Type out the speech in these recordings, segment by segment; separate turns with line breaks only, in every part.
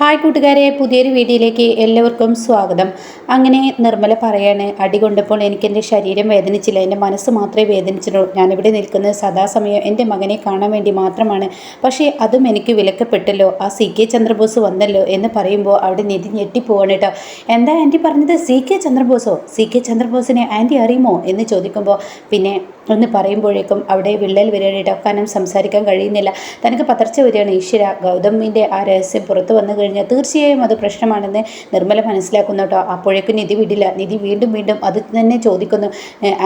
Hi കൂട്ടുകാരെ പുതിയൊരു വീഡിയോയിലേക്ക് എല്ലാവർക്കും സ്വാഗതം. അങ്ങനെ നിർമ്മല പറയാണ് അടി കൊണ്ടപ്പോൾ എനിക്ക് എന്റെ ശരീരം വേദനിച്ചില്ല. എന്റെ മനസ്സ് മാത്രമേ വേദനിച്ചിട്ടുള്ളൂ. ഞാനിവിടെ നിൽക്കുന്നത് സദാസമയം എന്റെ മകനെ കാണാൻ വേണ്ടി മാത്രമാണ്. പക്ഷേ അതും എനിക്ക് വിലക്കപ്പെട്ടല്ലോ. ആ സി. കെ. ചന്ദ്രബോസ് വന്നല്ലോ എന്ന് പറയുമ്പോൾ അവിടെ നിധി ഞെട്ടിപ്പോവാണ് കേട്ടോ. എന്താ ആന്റി പറഞ്ഞത്? സി. കെ. ചന്ദ്രബോസോ? സി. കെ. ചന്ദ്രബോസിനെ ആന്റി അറിയുമോ? എന്ന് ചോദിക്കുമ്പോൾ പിന്നെ എന്ന് പറയുമ്പോഴേക്കും അവിടെ വിള്ളൽ വരികയാണ് കേട്ടോ. കാരണം സംസാരിക്കാൻ കഴിയുന്നില്ല. തനിക്ക് പതർച്ച വരികയാണ്. ഈശ്വര ഗൗതമിന്റെ ആ രഹസ്യം പുറത്തു വന്നു കഴിഞ്ഞാൽ തീർച്ചയായും അത് പ്രശ്നമാണെന്ന് നിർമ്മല മനസ്സിലാക്കുന്നു കേട്ടോ. അപ്പോഴേക്കും നിധി വിടില്ല. നിധി വീണ്ടും വീണ്ടും അത് തന്നെ ചോദിക്കുന്നു.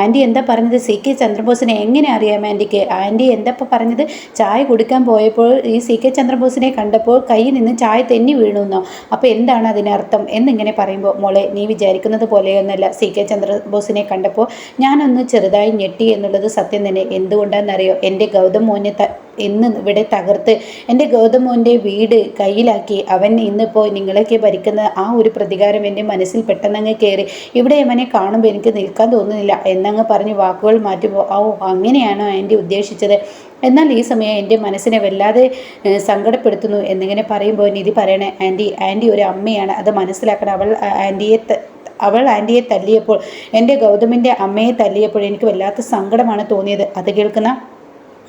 ആന്റി എന്താ പറഞ്ഞത്? സി കെ ചന്ദ്രബോസിനെ എങ്ങനെ അറിയാം ആന്റിക്ക്? ആന്റി എന്താ ഇപ്പോൾ പറഞ്ഞത്? ചായ കുടിക്കാൻ പോയപ്പോൾ ഈ സി കെ ചന്ദ്രബോസിനെ കണ്ടപ്പോൾ കയ്യിൽ നിന്ന് ചായ തെന്നി വീണുന്നോ അപ്പോൾ എന്താണ് അതിനർത്ഥം? എന്നിങ്ങനെ പറയുമ്പോൾ മോളെ നീ വിചാരിക്കുന്നത് പോലെയൊന്നല്ല. സി കെ ചന്ദ്രബോസിനെ കണ്ടപ്പോൾ ഞാനൊന്ന് ചെറുതായി ഞെട്ടി എന്നുള്ളത് സത്യം തന്നെ. എന്തുകൊണ്ടാണെന്നറിയോ? എന്റെ ഗൗതം മോനെ ഇന്ന് ഇവിടെ തകർത്ത് എന്റെ ഗൗതമോന്റെ വീട് കയ്യിലാക്കി. അവൻ ഇന്നിപ്പോൾ നിങ്ങളൊക്കെ ഭരിക്കുന്ന ആ ഒരു പ്രതികാരം എന്റെ മനസ്സിൽ പെട്ടെന്നങ്ങ് കയറി. ഇവിടെ അവനെ കാണുമ്പോൾ എനിക്ക് നിൽക്കാൻ തോന്നുന്നില്ല. എന്നങ്ങ് പറഞ്ഞ് വാക്കുകൾ മാറ്റുമ്പോൾ ഓ അങ്ങനെയാണോ ആന്റി ഉദ്ദേശിച്ചത്? എന്നാൽ ഈ സമയം എന്റെ മനസ്സിനെ വല്ലാതെ സങ്കടപ്പെടുത്തുന്നു എന്നിങ്ങനെ പറയുമ്പോൾ നിധി പറയണേ ആന്റി ആന്റി ഒരു അമ്മയാണ്. അത് മനസ്സിലാക്കണം. അവൾ ആന്റിയെ അവൾ ആന്റിയെ തല്ലിയപ്പോൾ എന്റെ ഗൗതമിന്റെ അമ്മയെ തല്ലിയപ്പോൾ എനിക്ക് വല്ലാത്ത സങ്കടമാണ് തോന്നിയത്. അത് കേൾക്കുന്ന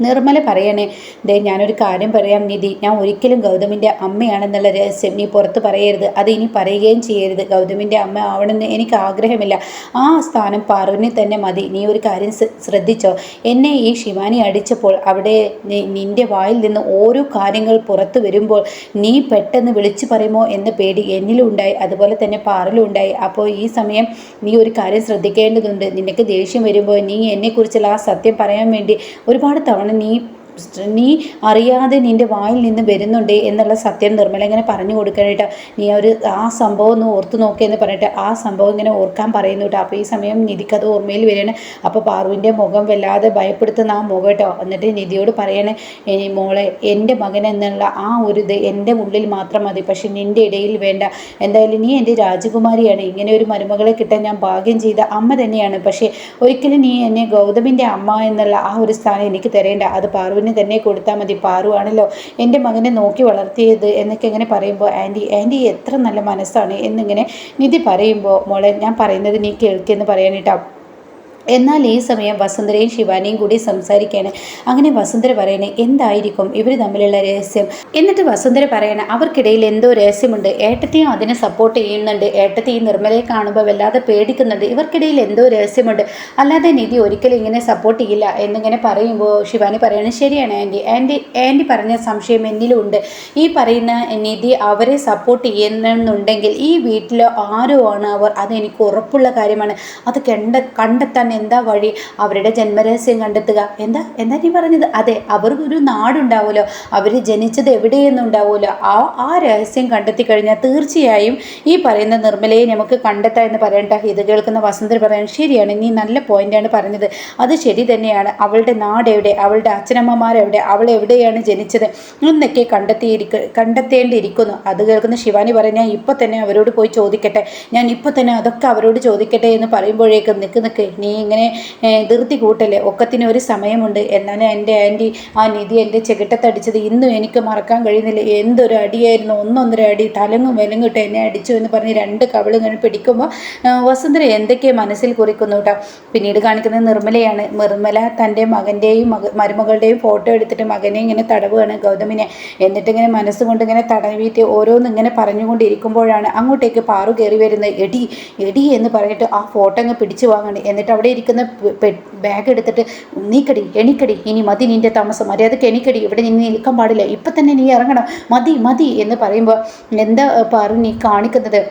നിർമ്മല പറയണേ ദേ ഞാനൊരു കാര്യം പറയാം നിധി. ഞാൻ ഒരിക്കലും ഗൗതമിന്റെ അമ്മയാണെന്നുള്ള രഹസ്യം നീ പുറത്ത് പറയരുത്. അത് ഇനി പറയുകയും ചെയ്യരുത്. ഗൗതമിന്റെ അമ്മ ആവണമെന്ന് എനിക്ക് ആഗ്രഹമില്ല. ആ സ്ഥാനം പറഞ്ഞു തന്നെ മതി. നീ ഒരു കാര്യം ശ്രദ്ധിച്ചോ? എന്നെ ഈ ശിവാനി അടിച്ചപ്പോൾ അവിടെ നിന്റെ വായിൽ നിന്ന് ഓരോ കാര്യങ്ങൾ പുറത്തു വരുമ്പോൾ നീ പെട്ടെന്ന് വിളിച്ചു പറയുമോ എന്ന പേടി എന്നിലും ഉണ്ടായി. അതുപോലെ തന്നെ പാറിലും ഉണ്ടായി. അപ്പോൾ ഈ സമയം നീ ഒരു കാര്യം ശ്രദ്ധിക്കേണ്ടതുണ്ട്. നിനക്ക് ദേഷ്യം വരുമ്പോൾ നീ എന്നെക്കുറിച്ചുള്ള ആ സത്യം പറയാൻ വേണ്ടി ഒരുപാട് തവണ തവണ നീ നീ അറിയാതെ നിന്റെ വായിൽ നിന്ന് വരുന്നുണ്ട് എന്നുള്ള സത്യം നിർമ്മല ഇങ്ങനെ പറഞ്ഞു കൊടുക്കാനായിട്ട് നീ ഒരു ആ സംഭവം ഒന്ന് ഓർത്ത് നോക്കിയെന്ന് പറഞ്ഞിട്ട് ആ സംഭവം ഇങ്ങനെ ഓർക്കാൻ പറയുന്നു കേട്ടോ. അപ്പോൾ ഈ സമയം നിധിക്കത് ഓർമ്മയിൽ വരികയാണ്. അപ്പോൾ പാറുവിന്റെ മുഖം വല്ലാതെ ഭയപ്പെടുത്തുന്ന ആ മുഖം കേട്ടോ. എന്നിട്ട് നിധിയോട് പറയണേ മോളെ എന്റെ മകൻ എന്നുള്ള ആ ഒരു ഇത് എന്റെ ഉള്ളിൽ മാത്രം മതി. പക്ഷെ നിന്റെ ഇടയിൽ വേണ്ട. എന്തായാലും നീ എന്റെ രാജകുമാരിയാണ്. ഇങ്ങനെ ഒരു മരുമകളെ കിട്ടാൻ ഞാൻ ഭാഗ്യം ചെയ്ത അമ്മ തന്നെയാണ്. പക്ഷേ ഒരിക്കലും നീ എന്നെ ഗൗതമിന്റെ അമ്മ എന്നുള്ള ആ ഒരു സ്ഥാനം എനിക്ക് തരേണ്ട. അത് പാറുവിന് പാറുവിന് തന്നെ കൊടുത്താൽ മതി പാറുവാണല്ലോ എന്റെ മകനെ നോക്കി വളർത്തിയത് എന്നൊക്കെ ഇങ്ങനെ പറയുമ്പോൾ ആന്റി ആന്റി എത്ര നല്ല മനസ്സാണ് എന്നിങ്ങനെ നിധി പറയുമ്പോൾ മോളെ ഞാൻ പറയുന്നത് നീ കേൾക്കെന്ന് പറയാനിട്ടോ എന്നാൽ ഈ സമയം വസുന്ധരയും ശിവാനിയും കൂടി സംസാരിക്കുകയാണ്. അങ്ങനെ വസുന്ധര പറയണേ എന്തായിരിക്കും? ഇവർ തമ്മിലുള്ള രഹസ്യം. എന്നിട്ട് വസുന്ധര പറയണേ അവർക്കിടയിൽ എന്തോ രഹസ്യമുണ്ട്. ഏട്ടത്തെയും അതിനെ സപ്പോർട്ട് ചെയ്യുന്നുണ്ട്. ഏട്ടത്തെയും നിർമ്മലയെ കാണുമ്പോൾ വല്ലാതെ പേടിക്കുന്നുണ്ട്. ഇവർക്കിടയിൽ എന്തോ രഹസ്യമുണ്ട്. അല്ലാതെ നിധി ഒരിക്കലും ഇങ്ങനെ സപ്പോർട്ട് ചെയ്യില്ല. എന്നിങ്ങനെ പറയുമ്പോൾ ശിവാനി പറയണേ ശരിയാണ് ആന്റി. ആന്റി ആന്റി പറഞ്ഞ സംശയം എന്നിലും ഉണ്ട് ഈ പറയുന്ന നിധി അവരെ സപ്പോർട്ട് ചെയ്യുന്നുണ്ടെങ്കിൽ ഈ വീട്ടിൽ ആരോ ആണ് അവർ. അതെനിക്ക് ഉറപ്പുള്ള കാര്യമാണ്. അത് കണ്ട കണ്ടെത്താൻ എന്താ വഴി? അവരുടെ ജന്മരഹസ്യം കണ്ടെത്തുക. എന്താ? എന്താ നീ പറഞ്ഞത്? അതെ അവർക്കൊരു നാടുണ്ടാവുമല്ലോ. അവർ ജനിച്ചത് എവിടെയെന്നുണ്ടാവുമല്ലോ. ആ ആ രഹസ്യം കണ്ടെത്തി കഴിഞ്ഞാൽ തീർച്ചയായും ഈ പറയുന്ന നിർമ്മലയെ നമുക്ക് കണ്ടെത്താം എന്ന് പറയണ്ട. ഇത് കേൾക്കുന്ന വസന്തർ പറയാൻ ശരിയാണ് നീ നല്ല പോയിന്റാണ് പറഞ്ഞത്. അത് ശരി തന്നെയാണ്. അവളുടെ നാട് എവിടെ അവളുടെ അച്ഛനമ്മമാരെവിടെ? അവൾ എവിടെയാണ് ജനിച്ചത്? എന്നൊക്കെ കണ്ടെത്തിയിരിക്ക കണ്ടെത്തേണ്ടിയിരിക്കുന്നു. അത് കേൾക്കുന്ന ശിവാനി പറയാൻ ഞാൻ ഇപ്പോൾ തന്നെ അവരോട് പോയി ചോദിക്കട്ടെ. ഞാൻ ഇപ്പോൾ തന്നെ അതൊക്കെ അവരോട് ചോദിക്കട്ടെ എന്ന് പറയുമ്പോഴേക്കും നിൽക്ക് നിൽക്ക് നീ ഇങ്ങനെ ധൃതി കൂട്ടൽ ഒക്കത്തിന് ഒരു സമയമുണ്ട്. എന്നാലും എന്റെ ആന്റി ആ നിധി എന്റെ ചെകിട്ടത്തടിച്ചത് ഇന്നും എനിക്ക് മറക്കാൻ കഴിയുന്നില്ല. എന്തൊരു അടിയായിരുന്നു. ഒന്നൊന്നര അടി തലങ്ങും വിലങ്ങും ഇട്ട് എന്നെ അടിച്ചു എന്ന് പറഞ്ഞ് രണ്ട് കവിളിങ്ങനെ പിടിക്കുമ്പോൾ വസുന്ധര എന്തൊക്കെ മനസ്സിൽ കുറിക്കുന്നു കേട്ടോ പിന്നീട് കാണിക്കുന്നത് നിർമ്മലയാണ്. നിർമ്മല തന്റെ മകന്റെയും മക മരുമകളുടെയും ഫോട്ടോ എടുത്തിട്ട് മകനെ ഇങ്ങനെ തടവുകയാണ് ഗൗതമിനെ. എന്നിട്ട് ഇങ്ങനെ മനസ്സുകൊണ്ട് ഇങ്ങനെ തടവിയിട്ട് ഓരോന്നും ഇങ്ങനെ പറഞ്ഞുകൊണ്ടിരിക്കുമ്പോഴാണ് അങ്ങോട്ടേക്ക് പാറു കയറി വരുന്നത്. എടി എടി എന്ന് പറഞ്ഞിട്ട് ആ ഫോട്ടോ അങ്ങ് പിടിച്ചു വാങ്ങണം. എന്നിട്ട് അവിടെ ഇരിക്കുന്ന ബാഗ് എടുത്തിട്ട് നീക്കടി എണിക്കടി ഇനി മതി നിന്റെ താമസം. മര്യാദയ്ക്ക് എണിക്കടി ഇവിടെ നിന്ന് നിൽക്കാൻ പാടില്ല. ഇപ്പം തന്നെ നീ ഇറങ്ങണം. മതി മതി എന്ന് പറയുമ്പോൾ എന്താ പാറു നീ കാണിക്കുന്നത്?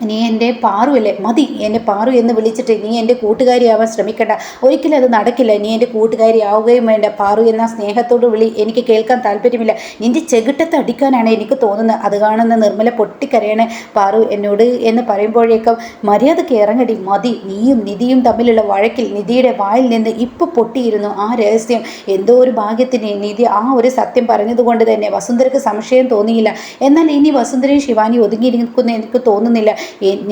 നീ എന്റെ പാറുവല്ലേ? മതി. എന്റെ പാറു എന്ന് വിളിച്ചിട്ട് നീ എന്റെ കൂട്ടുകാരിയാവാൻ ശ്രമിക്കണ്ട. ഒരിക്കലും അത് നടക്കില്ല. നീ എന്റെ കൂട്ടുകാരി ആവുകയും വേണ്ട. പാറു എന്ന സ്നേഹത്തോട് വിളി. എനിക്ക് കേൾക്കാൻ താല്പര്യമില്ല. നിന്റെ ചെകിട്ടത്ത് അടിക്കാനാണ് എനിക്ക് തോന്നുന്നത്. അത് കാണുന്ന നിർമ്മല പൊട്ടിക്കരയണേ. പാറു എന്നോട് എന്ന് പറയുമ്പോഴേക്കും മര്യാദയ്ക്ക് ഇറങ്ങടി. മതി. നീയും നിധിയും തമ്മിലുള്ള വഴക്കിൽ നിധിയുടെ വായിൽ നിന്ന് ഇപ്പോൾ പൊട്ടിയിരുന്നു. ആ രഹസ്യം. എന്തോ ഒരു ഭാഗ്യത്തിന് നിധി ആ ഒരു സത്യം പറഞ്ഞതുകൊണ്ട് തന്നെ വസുന്ധരക്ക് സംശയം തോന്നിയില്ല. എന്നാൽ ഇനി വസുന്ധരയും ശിവാനി ഒതുങ്ങിയിരിക്കുന്ന എനിക്ക് തോന്നുന്നില്ല.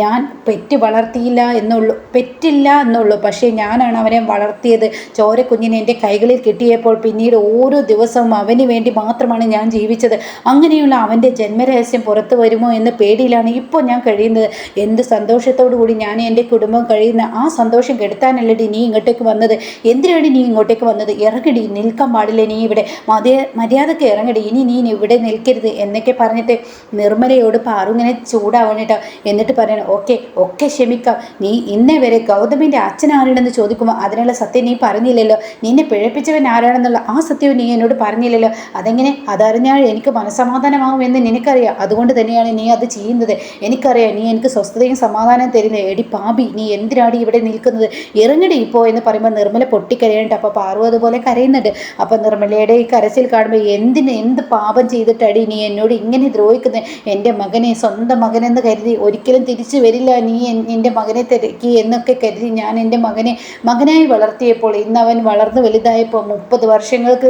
ഞാൻ പെറ്റ് വളർത്തിയില്ല എന്നുള്ളൂ പെറ്റില്ല എന്നുള്ളൂ. പക്ഷേ ഞാനാണ് അവനെ വളർത്തിയത്. ചോരക്കുഞ്ഞിനെ എന്റെ കൈകളിൽ കിട്ടിയപ്പോൾ പിന്നീട് ഓരോ ദിവസവും അവന് വേണ്ടി മാത്രമാണ് ഞാൻ ജീവിച്ചത്. അങ്ങനെയുള്ള അവന്റെ ജന്മരഹസ്യം പുറത്തു വരുമോ എന്ന പേടിയിലാണ് ഇപ്പോൾ ഞാൻ കഴിയുന്നത്. എന്ത് സന്തോഷത്തോടു കൂടി ഞാൻ എന്റെ കുടുംബം കഴിയുന്ന ആ സന്തോഷം കെടുത്താനല്ലടി നീ ഇങ്ങോട്ടേക്ക് വന്നത്. എന്തിനാണ് നീ ഇങ്ങോട്ടേക്ക് വന്നത്? ഇറങ്ങടി നിൽക്കാൻ പാടില്ല നീ ഇവിടെ. മതിയ മര്യാദയ്ക്ക് ഇറങ്ങടി. ഇനി നീ ഇവിടെ നിൽക്കരുത് എന്നൊക്കെ പറഞ്ഞിട്ട് നിർമ്മലയോട് പാറു ഇങ്ങനെ ചൂടാവണിട്ടോ. എന്നിട്ട് പറയണം ഓക്കെ ഒക്കെ ക്ഷമിക്കാം. നീ ഇന്നേ വരെ ഗൗതമിന്റെ അച്ഛൻ ആരാണെന്ന് ചോദിക്കുമ്പോൾ അതിനുള്ള സത്യം നീ പറഞ്ഞില്ലല്ലോ. നിന്നെ പിഴപ്പിച്ചവൻ ആരാണെന്നുള്ള ആ സത്യവും നീ എന്നോട് പറഞ്ഞില്ലല്ലോ. അതെങ്ങനെ? അതറിഞ്ഞാൽ എനിക്ക് മനസമാധാനമാകുമെന്ന് നിനക്കറിയാം. അതുകൊണ്ട് തന്നെയാണ് നീ അത് ചെയ്യുന്നത്. എനിക്കറിയാം നീ എനിക്ക് സ്വസ്ഥതയും സമാധാനം തരുന്നത് എടി പാപി നീ എന്തിനാടി ഇവിടെ നിൽക്കുന്നത്? ഇറങ്ങടി ഇപ്പോൾ എന്ന് പറയുമ്പോൾ നിർമ്മല പൊട്ടിക്കരയുണ്ട് അപ്പോൾ പാറു അതുപോലെ കരയുന്നുണ്ട്. അപ്പോൾ നിർമ്മലയുടെ ഈ കരച്ചിൽ കാണുമ്പോൾ എന്തിന് എന്ത് പാപം ചെയ്തിട്ടടി നീ എന്നോട് ഇങ്ങനെ ദ്രോഹിക്കുന്നത് എന്റെ മകനെ സ്വന്തം മകനെന്ന് കരുതി ഒരിക്കലും തിരിച്ചു വരില്ല. നീ എന്റെ മകനെ തിരക്കി എന്നൊക്കെ കരുതി ഞാൻ എന്റെ മകനെ മകനായി വളർത്തിയപ്പോൾ ഇന്ന് അവൻ വളർന്നു വലുതായപ്പോൾ മുപ്പത് വർഷങ്ങൾക്ക്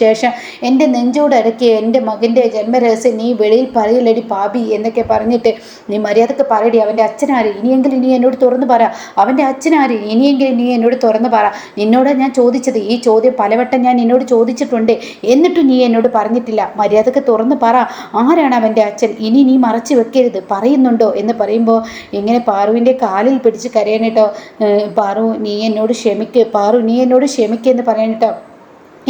ശേഷം എന്റെ നെഞ്ചോട് അടക്കിയ എന്റെ മകന്റെ ജന്മരഹസ്യം നീ വെളിയിൽ പറയില്ലടി പാപി എന്നൊക്കെ പറഞ്ഞിട്ട് നീ മര്യാദയ്ക്ക് പറയടി. അവന്റെ അച്ഛനാര്? ഇനിയെങ്കിലും നീ എന്നോട് തുറന്നു പറ. അവന്റെ അച്ഛനാര്? ഇനിയെങ്കിലും നീ എന്നോട് തുറന്നു പറ. നിന്നോട് ഞാൻ ചോദിച്ചത്. ഈ ചോദ്യം പലവട്ടം ഞാൻ നിന്നോട് ചോദിച്ചിട്ടുണ്ട് എന്നിട്ടും നീ എന്നോട് പറഞ്ഞിട്ടില്ല. മര്യാദയ്ക്ക് തുറന്നു പറ. ആരാണ് അവന്റെ അച്ഛൻ? ഇനി നീ മറച്ചു വെക്കരുത്. പറയുന്നുണ്ടോ എന്ന് പറയുമ്പോൾ ഇങ്ങനെ പാറുവിന്റെ കാലിൽ പിടിച്ച് ഏഹ് പാറു നീ എന്നോട് ക്ഷമിക്ക്. പാറു നീ എന്നോട് ക്ഷമിക്കെന്ന് പറയണേട്ടോ.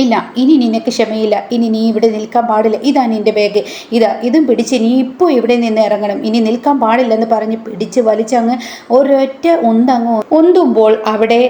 ഇല്ല ഇനി നിനക്ക് ക്ഷമയില്ല. ഇനി നീ ഇവിടെ നിൽക്കാൻ പാടില്ല. ഇതാ നിന്റെ ബാഗ് ഇതാ ഇതും പിടിച്ച് നീ ഇപ്പോൾ ഇവിടെ നിന്ന് ഇറങ്ങണം. ഇനി നിൽക്കാൻ പാടില്ലെന്ന് പറഞ്ഞ് പിടിച്ച് വലിച്ചങ്ങ് ഒരൊറ്റ ഉന്തങ്ങ് ഉന്തുമ്പോൾ അവിടെ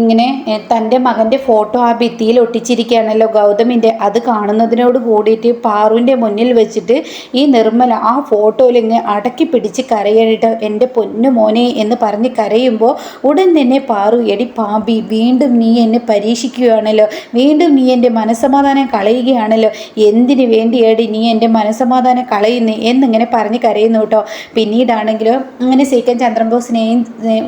ഇങ്ങനെ തന്റെ മകന്റെ ഫോട്ടോ ആ ഭിത്തിയിൽ ഒട്ടിച്ചിരിക്കുകയാണല്ലോ ഗൗതമിന്റെ. അത് കാണുന്നതിനോട് കൂടിയിട്ട് പാറുവിന്റെ മുന്നിൽ വെച്ചിട്ട് ഈ നിർമ്മല ആ ഫോട്ടോയിൽ ഇങ്ങ് അടക്കി പിടിച്ച് കരയണിട്ട് എന്റെ പൊന്നു മോനെ എന്ന് പറഞ്ഞ് കരയുമ്പോൾ ഉടൻ തന്നെ പാറു എടി പാമ്പി വീണ്ടും നീ എന്നെ പരീക്ഷിക്കുകയാണല്ലോ. വീണ്ടും നീ എന്റെ മനസ്സമാധാനം കളയുകയാണല്ലോ. എന്തിനു വേണ്ടിയാടി നീ എന്റെ മനസ്സമാധാനം കളയുന്നു എന്നിങ്ങനെ പറഞ്ഞ് കരയുന്നു കേട്ടോ. പിന്നീടാണെങ്കിലോ അങ്ങനെ സീക്കൻ ചന്ദ്രബോസിനെയും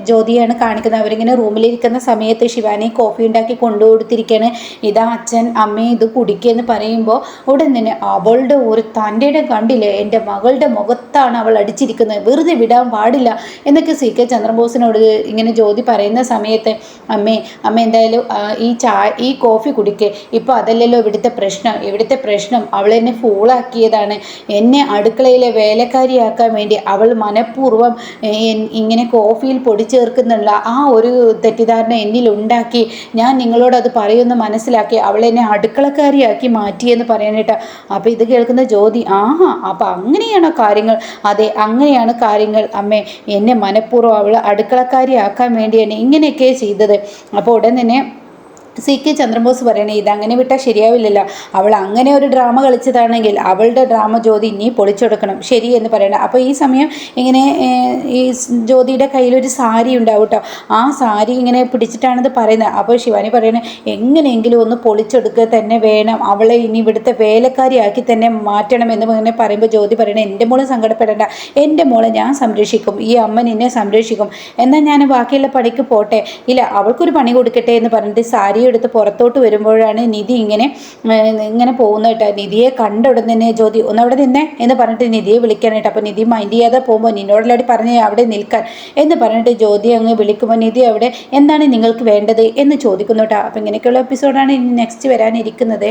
ജ്യോതിയാണ് കാണിക്കുന്നത്. അവരിങ്ങനെ റൂമിലിരിക്കുന്ന സമയത്ത് ശിവാനി കോഫി ഉണ്ടാക്കി കൊണ്ടുകൊടുത്തിരിക്കുകയാണ്. ഇതാ അച്ഛൻ അമ്മ ഇത് കുടിക്കുകയെന്ന് പറയുമ്പോൾ ഉടൻ തന്നെ അവളുടെ ഒരു തന്റെ കണ്ടില്ലേ? എന്റെ മകളുടെ മുഖത്താണ് അവൾ അടിച്ചിരിക്കുന്നത്. വെറുതെ വിടാൻ പാടില്ല എന്നൊക്കെ സി കെ ചന്ദ്രബോസിനോട് ഇങ്ങനെ ജ്യോതി പറയുന്ന സമയത്ത് അമ്മേ അമ്മ എന്തായാലും ഈ ചായ ഈ കോഫി കുടിക്ക്. ഇപ്പോൾ അതല്ലല്ലോ ഇവിടുത്തെ പ്രശ്നം. ഇവിടുത്തെ പ്രശ്നം അവൾ എന്നെ ഫൂളാക്കിയതാണ് എന്നെ അടുക്കളയിലെ വേലക്കാരിയാക്കാൻ വേണ്ടി അവൾ മനഃപൂർവം ഇങ്ങനെ കോഫിയിൽ പൊടി ചേർക്കുന്നുള്ള ആ ഒരു തെറ്റിദ്ധാരണ എന്നിൽ ഉണ്ടാക്കി. ഞാൻ നിങ്ങളോട് അത് പറയുമെന്ന് മനസ്സിലാക്കി അവൾ എന്നെ അടുക്കളക്കാരിയാക്കി മാറ്റിയെന്ന് പറയാനായിട്ട്. അപ്പോൾ ഇത് കേൾക്കുന്ന ജ്യോതി ആ അപ്പോൾ അങ്ങനെയാണോ കാര്യങ്ങൾ? അതെ അങ്ങനെയാണ് കാര്യങ്ങൾ അമ്മേ. എന്നെ മനഃപൂർവം അവൾ അടുക്കളക്കാരിയാക്കാൻ വേണ്ടിയാണ് ഇങ്ങനെയൊക്കെ ചെയ്തത്. അപ്പോൾ ഉടൻ തന്നെ സി കെ ചന്ദ്രബോസ് പറയണേ ഇതങ്ങനെ വിട്ടാൽ ശരിയാവില്ലല്ലോ. അവൾ അങ്ങനെ ഒരു ഡ്രാമ കളിച്ചതാണെങ്കിൽ അവളുടെ ഡ്രാമ ജ്യോതി ഇനി പൊളിച്ചെടുക്കണം. ശരി എന്ന് പറയണം. അപ്പോൾ ഈ സമയം ഇങ്ങനെ ഈ ജ്യോതിയുടെ കയ്യിലൊരു സാരി ഉണ്ടാവും കേട്ടോ ആ സാരി ഇങ്ങനെ പിടിച്ചിട്ടാണിത് പറയുന്നത്. അപ്പോൾ ശിവാനി പറയണേ എങ്ങനെയെങ്കിലും ഒന്ന് പൊളിച്ചെടുക്കുക തന്നെ വേണം. അവളെ ഇനി ഇവിടുത്തെ വേലക്കാരിയാക്കി തന്നെ മാറ്റണം എന്ന് ഇങ്ങനെ പറയുമ്പോൾ ജ്യോതി പറയണേ എന്റെ മോളെ സങ്കടപ്പെടേണ്ട. എന്റെ മോളെ ഞാൻ സംരക്ഷിക്കും. ഈ അമ്മ നിന്നെ സംരക്ഷിക്കും. എന്നാൽ ഞാൻ ബാക്കിയുള്ള പണിക്ക് പോട്ടെ. ഇല്ല അവൾക്കൊരു പണി കൊടുക്കട്ടെ എന്ന് പറഞ്ഞിട്ട് സാരി എടുത്ത് പുറത്തോട്ട് വരുമ്പോഴാണ് നിധി ഇങ്ങനെ ഇങ്ങനെ പോകുന്നത് കേട്ടോ. നിധിയെ കണ്ട ഉടൻ തന്നെ ജ്യോതി ഒന്നവിടെ നിന്നേ എന്ന് പറഞ്ഞിട്ട് നിധിയെ വിളിക്കാനായിട്ട്. അപ്പോൾ നിധി മൈൻഡ് ചെയ്യാതെ പോകുമ്പോൾ നിന്നോടല്ലാടി പറഞ്ഞ് അവിടെ നിൽക്കാൻ എന്ന് പറഞ്ഞിട്ട് ജ്യോതി അങ്ങ് വിളിക്കുമ്പോൾ നിധി അവിടെ എന്താണ് നിങ്ങൾക്ക് വേണ്ടത്? എന്ന് ചോദിക്കുന്നു കേട്ടോ. അപ്പോൾ ഇങ്ങനെയൊക്കെയുള്ള എപ്പിസോഡാണ് ഇനി നെക്സ്റ്റ് വരാനിരിക്കുന്നത്.